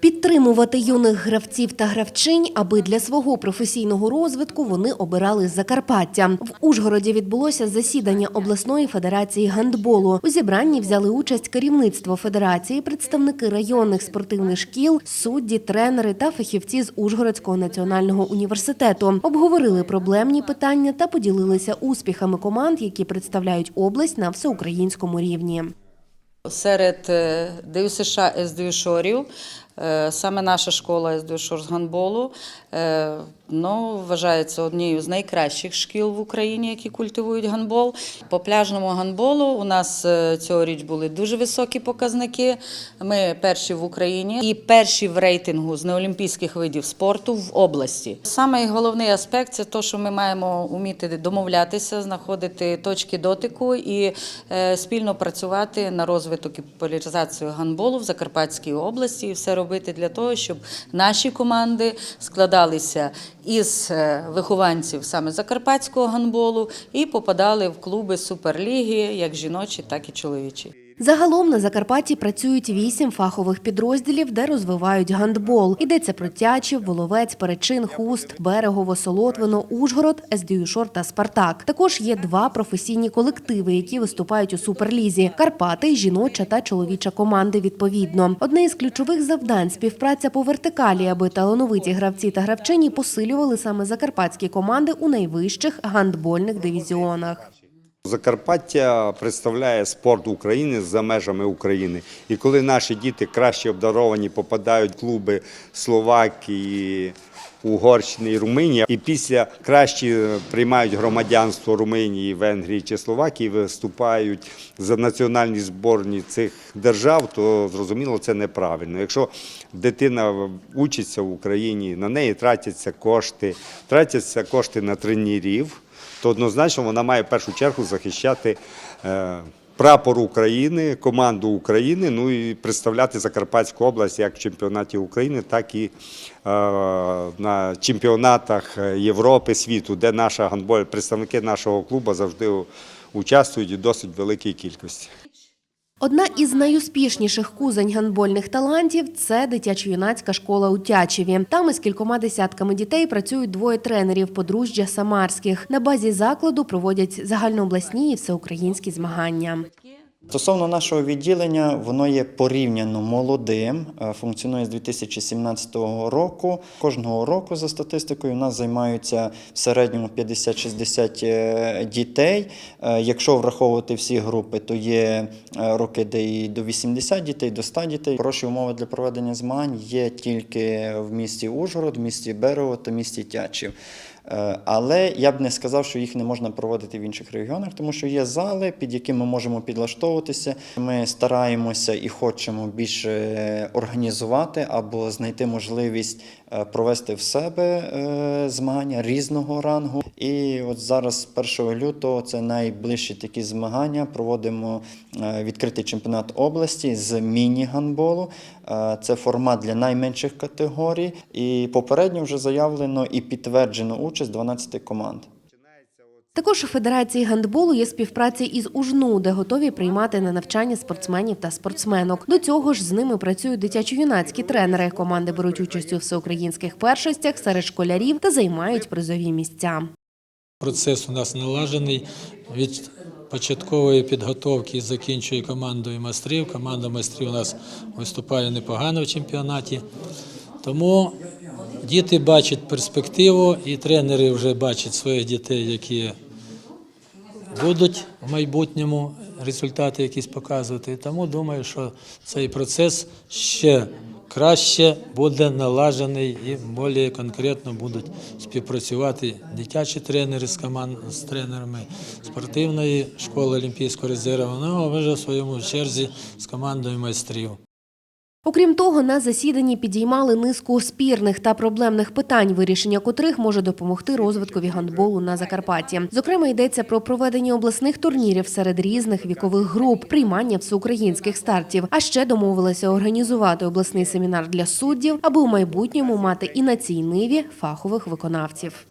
Підтримувати юних гравців та гравчинь, аби для свого професійного розвитку вони обирали Закарпаття. В Ужгороді відбулося засідання обласної федерації гандболу. У зібранні взяли участь керівництво федерації, представники районних спортивних шкіл, судді, тренери та фахівці з Ужгородського національного університету. Обговорили проблемні питання та поділилися успіхами команд, які представляють область на всеукраїнському рівні. Серед е, ДЮСШ СДЮшорів, саме наша школа СДЮшор з гандболу, е, ну, вважається однією з найкращих шкіл в Україні, які культивують гандбол. По пляжному гандболу у нас е, цьогоріч були дуже високі показники. Ми перші в Україні і перші в рейтингу з неолімпійських видів спорту в області. Саме головний аспект це те, що ми маємо вміти домовлятися, знаходити точки дотику і е, спільно працювати на розвиток і популяризацію гандболу в Закарпатській області, і все робити для того, щоб наші команди складалися із е, вихованців саме закарпатського гандболу і попадали в клуби суперліги, як жіночі, так і чоловічі. Загалом на Закарпатті працюють вісім фахових підрозділів, де розвивають гандбол. Йдеться про Тячів, Воловець, Перечин, Хуст, Берегово, Солотвино, Ужгород, СДЮ Шор та Спартак. Також є два професійні колективи, які виступають у суперлізі: Карпати, жіноча та чоловіча команди. Відповідно, одне із ключових завдань співпраця по вертикалі, аби талановиті гравці та гравчині посилювали саме закарпатські команди у найвищих гандбольних дивізіонах. Закарпаття представляє спорт України за межами України. І коли наші діти краще обдаровані попадають в клуби Словакії, Угорщини і Румунії, і після кращі приймають громадянство Румунії, Венгрії чи Словакії, виступають за національні зборні цих держав, то зрозуміло це неправильно. Якщо дитина учиться в Україні, на неї тратяться кошти, тратяться кошти на тренерів то однозначно вона має в першу чергу захищати е, прапор України, команду України, ну і представляти Закарпатську область як в чемпіонаті України, так і е, на чемпіонатах Європи, світу, де наша гандболь, представники нашого клубу завжди участвують у досить великій кількості. Одна із найуспішніших кузень гандбольних талантів це дитячо-юнацька школа у Тячеві. Там із кількома десятками дітей працюють двоє тренерів подружжя Самарських. На базі закладу проводять загальнообласні і всеукраїнські змагання. Стосовно нашого відділення, воно є порівняно молодим, е, функціонує з 2017 року. Кожного року, за статистикою, у нас займаються в середньому 50-60 е, дітей. Е, Якщо враховувати всі групи, то є роки, де і до 80 дітей, до 100 дітей. Хороші умови для проведення змагань є тільки в місті Ужгород, в місті Берево та місті Тячів. Е, Але я б не сказав, що їх не можна проводити в інших регіонах, тому що є зали, під які ми можемо підлаштовуватися. Ми стараємося і хочемо більше організувати або знайти можливість е, провести в себе е, змагання різного рангу. І от зараз, 1 лютого, це найближчі такі змагання. Проводимо відкритий чемпіонат області з міні-гандболу. Е, Це формат для найменших категорій. І попередньо вже заявлено і підтверджено участь 12 команд. Також у Федерації гандболу є співпраця із УЖНУ, де готові приймати на навчання спортсменів та спортсменок. До цього ж з ними працюють дитячо-юнацькі тренери. Команди беруть участь у всеукраїнських першостях серед школярів та займають призові місця. Процес у нас налажений від початкової підготовки і закінчує командою майстрів. Команда майстрів у нас виступає непогано в чемпіонаті. Тому діти бачать перспективу, і тренери вже бачать своїх дітей, які будуть в майбутньому результати якісь показувати. Тому думаю, що цей процес ще краще буде налажений і більш конкретно будуть співпрацювати дитячі тренери з команд з тренерами спортивної школи Олімпійського резерву. Ну а вже в своєму черзі з командою майстрів. Окрім того, на засіданні підіймали низку спірних та проблемних питань, вирішення котрих може допомогти розвиткові гандболу на Закарпатті. Зокрема, йдеться про проведення обласних турнірів серед різних вікових груп, приймання всеукраїнських стартів. А ще домовилися організувати обласний семінар для суддів, аби у майбутньому мати і на цій ниві фахових виконавців.